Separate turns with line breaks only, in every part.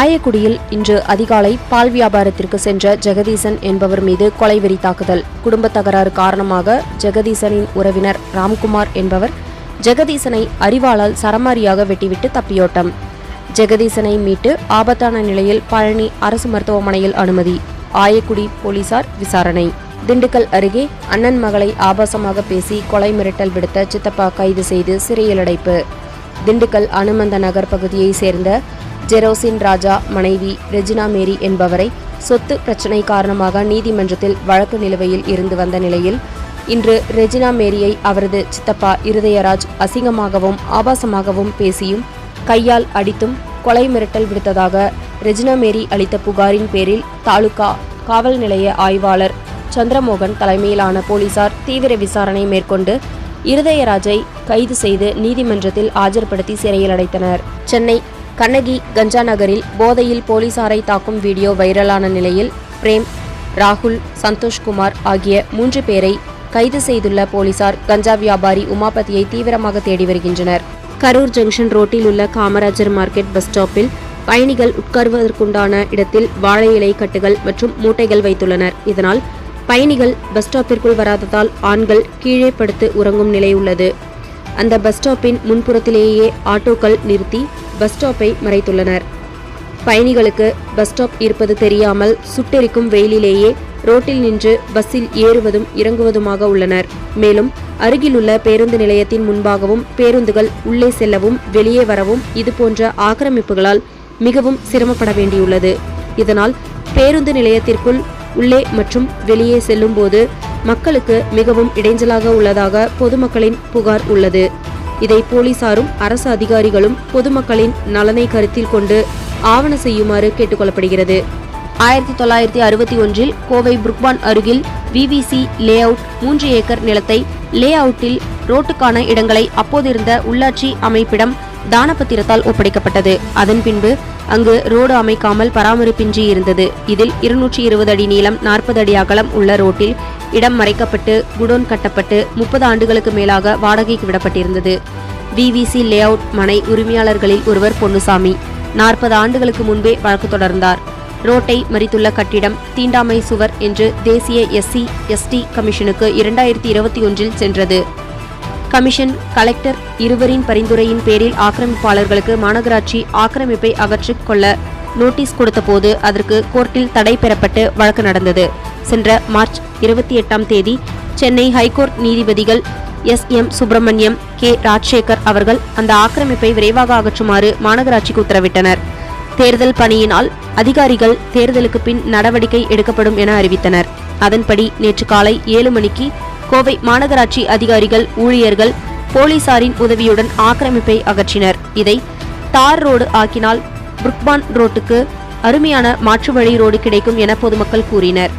ஆயக்குடியில் இன்று அதிகாலை பால் வியாபாரத்திற்கு சென்ற ஜெகதீசன் என்பவர் மீது கொலைவெறி தாக்குதல். குடும்ப தகராறு காரணமாக ஜெகதீசனின் உறவினர் ராம்குமார் என்பவர் ஜெகதீசனை அறிவாளால் சரமாரியாக வெட்டிவிட்டு தப்பியோட்டம். ஜெகதீசனை மீட்டு ஆபத்தான நிலையில் பழனி அரசு மருத்துவமனையில் அனுமதி. ஆயக்குடி போலீசார் விசாரணை. திண்டுக்கல் அருகே அண்ணன் மகளை ஆபாசமாக பேசி கொலை மிரட்டல் விடுத்த சித்தப்பா கைது செய்து சிறையில் அடைப்பு. திண்டுக்கல் அனுமந்த நகர் பகுதியைச் சேர்ந்த ஜெரோசின் ராஜா மனைவி ரெஜினா மேரி என்பவரை சொத்து பிரச்சினை காரணமாக நீதிமன்றத்தில் வழக்கு நிலுவையில் இருந்து வந்த நிலையில் இன்று ரெஜினா மேரியை அவரது சித்தப்பா இருதயராஜ் அசிங்கமாகவும் ஆபாசமாகவும் பேசியும் கையால் அடித்தும் கொலை மிரட்டல் விடுத்ததாக ரெஜினா மேரி அளித்த புகாரின் பேரில் தாலுகா காவல் நிலைய ஆய்வாளர் சந்திரமோகன் தலைமையிலான போலீசார் தீவிர விசாரணை மேற்கொண்டு இருதயராஜை கைது செய்து நீதிமன்றத்தில் ஆஜர்படுத்தி சிறையில் அடைத்தனர். சென்னை கண்ணகி கஞ்சா நகரில் போதையில் போலீசாரை தாக்கும் வீடியோ வைரலான நிலையில் பிரேம் ராகுல் சந்தோஷ்குமார் ஆகிய மூன்று பேரை கைது செய்துள்ள போலீசார் கஞ்சா வியாபாரி உமாபதியை தீவிரமாக தேடி வருகின்றனர். கரூர் ஜங்ஷன் ரோட்டில் உள்ள காமராஜர் மார்க்கெட் பஸ் ஸ்டாப்பில் பயணிகள் உட்கார்வதற்குண்டான இடத்தில் வாழை இலை கட்டுகள் மற்றும் மூட்டைகள் வைத்துள்ளனர். இதனால் பயணிகள் பஸ் ஸ்டாப்பிற்குள் வராததால் ஆண்கள் கீழே படுத்து உறங்கும் நிலை உள்ளது. அந்த பஸ் ஸ்டாப்பின் முன்புறத்திலேயே ஆட்டோக்கள் நிறுத்தி பஸ் ஸ்டாப்பை மறைத்துள்ளனர். பயணிகளுக்கு பஸ் ஸ்டாப் இருப்பது தெரியாமல் சுட்டெரிக்கும் வெயிலிலேயே ரோட்டில் நின்று பஸ்ஸில் ஏறுவதும் இறங்குவதுமாக உள்ளனர். மேலும் அருகிலுள்ள பேருந்து நிலையத்தின் முன்பாகவும் பேருந்துகள் உள்ளே செல்லவும் வெளியே வரவும் இதுபோன்ற ஆக்கிரமிப்புகளால் மிகவும் சிரமப்பட வேண்டியுள்ளது. இதனால் பேருந்து நிலையத்திற்குள் உள்ளே மற்றும் வெளியே செல்லும்போது மக்களுக்கு மிகவும் இடைஞ்சலாக உள்ளதாக பொதுமக்களின் புகார் உள்ளது. இதை போலீசாரும் அரசு அதிகாரிகளும் பொதுமக்களின் நலனை கருத்தில் கொண்டு ஆவண செய்யுமாறு கேட்டுக்கொள்ளப்படுகிறது. ஆயிரத்தி தொள்ளாயிரத்தி அறுபத்தி ஒன்றில் கோவை புருக்பான் அருகில் விவிசி லே அவுட் மூன்று ஏக்கர் நிலத்தை லே அவுட்டில் ரோட்டுக்கான இடங்களை அப்போதிருந்த உள்ளாட்சி அமைப்பிடம் தானபத்திரத்தால் ஒப்படைக்கப்பட்டது. அதன் பின்பு அங்கு ரோடு அமைக்காமல் பராமரிப்பின்றி இருந்தது. இதில் இருநூற்றி இருபது அடி நீளம் நாற்பது அடி அகலம் உள்ள ரோட்டில் இடம் மறைக்கப்பட்டு குடோன் கட்டப்பட்டு முப்பது ஆண்டுகளுக்கு மேலாக வாடகைக்கு விடப்பட்டிருந்தது. விவிசி லே அவுட் மனை உரிமையாளர்களில் ஒருவர் பொன்னுசாமி. நாற்பது ஆண்டுகளுக்கு முன்பே வழக்கு தொடர்ந்தார். ரோட்டை மறித்துள்ள கட்டிடம் தீண்டாமை சுவர் என்று தேசிய எஸ்சி எஸ்டி கமிஷனுக்கு இரண்டாயிரத்தி இருபத்தி ஒன்றில் சென்றது. கமிஷன் கலெக்டர் இருவரின் பரிந்துரையின் பேரில் ஆக்கிரமிப்பாளர்களுக்கு மாநகராட்சி ஆக்கிரமிப்பை அகற்றிக் கொள்ள நோட்டீஸ் கொடுத்தபோது அதற்கு கோர்ட்டில் தடை பெறப்பட்டு வழக்கு நடந்தது. சென்ற மார்ச் இருபத்தி எட்டாம் தேதி சென்னை ஹைகோர்ட் நீதிபதிகள் S M Subramaniam K Rajasekar அவர்கள் அந்த ஆக்கிரமிப்பை விரைவாக அகற்றுமாறு மாநகராட்சிக்கு உத்தரவிட்டனர். தேர்தல் பணியினால் அதிகாரிகள் தேர்தலுக்கு பின் நடவடிக்கை எடுக்கப்படும் என அறிவித்தனர். அதன்படி நேற்று காலை ஏழு மணிக்கு கோவை மாநகராட்சி அதிகாரிகள் ஊழியர்கள் போலீசாரின் உதவியுடன் ஆக்கிரமிப்பை அகற்றினர். இதை தார் ரோடு ஆக்கினால் புருக்பான் ரோட்டுக்கு அருமையான மாற்று வழி ரோடு கிடைக்கும் என பொதுமக்கள் கூறினர்.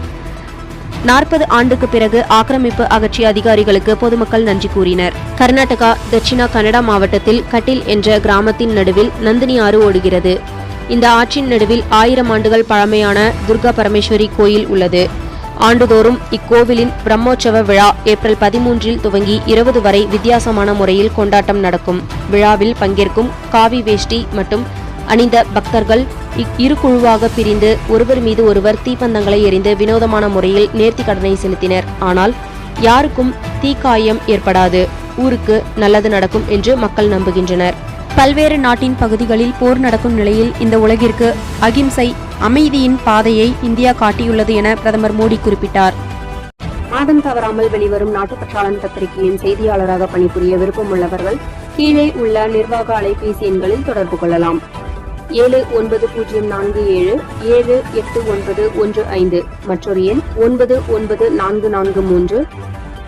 நாற்பது ஆண்டுக்கு பிறகு ஆக்கிரமிப்பு அகற்றிய அதிகாரிகளுக்கு பொதுமக்கள் நன்றி கூறினர். கர்நாடகா தட்சிணா கன்னடா மாவட்டத்தில் கட்டில் என்ற கிராமத்தின் நடுவில் நந்தினி ஆறு ஓடுகிறது. இந்த ஆற்றின் நடுவில் ஆயிரம் ஆண்டுகள் பழமையான துர்கா பரமேஸ்வரி கோயில் உள்ளது. ஆண்டுதோறும் இக்கோவிலின் பிரம்மோற்சவ விழா ஏப்ரல் பதிமூன்றில் துவங்கி இருபது வரை வித்தியாசமான முறையில் கொண்டாட்டம் நடக்கும். விழாவில் பங்கேற்கும் காவி வேஷ்டி மற்றும் அணிந்த பக்தர்கள் இ- இரு குழுவாக பிரிந்து ஒருவர் மீது ஒருவர் தீப்பந்தங்களை எறிந்து வினோதமான முறையில் நேர்த்தி கடனை செலுத்தினர். ஆனால் யாருக்கும் தீக்காயம் ஏற்படாது. ஊருக்கு நல்லது நடக்கும் என்று மக்கள் நம்புகின்றனர். பல்வேறு நாட்டின் பகுதிகளில் போர் நடக்கும் நிலையில் இந்த உலகிற்கு அகிம்சை அமைதியின் பாதையை இந்தியா காட்டியுள்ளது என பிரதமர் மோடி குறிப்பிட்டார். மாதம் தவறாமல் வெளிவரும் நாட்டுப்பற்றாளன் பத்திரிகையின் செய்தியாளராக பணிபுரிய விருப்பமுள்ளவர்கள் கீழே உள்ள நிர்வாக அலைபேசி எண்களில் தொடர்பு கொள்ளலாம். ஏழு ஒன்பது பூஜ்ஜியம் நான்கு ஏழு ஏழு எட்டு ஒன்பது ஒன்று ஐந்து மற்றொரு எண் ஒன்பது ஒன்பது நான்கு நான்கு மூன்று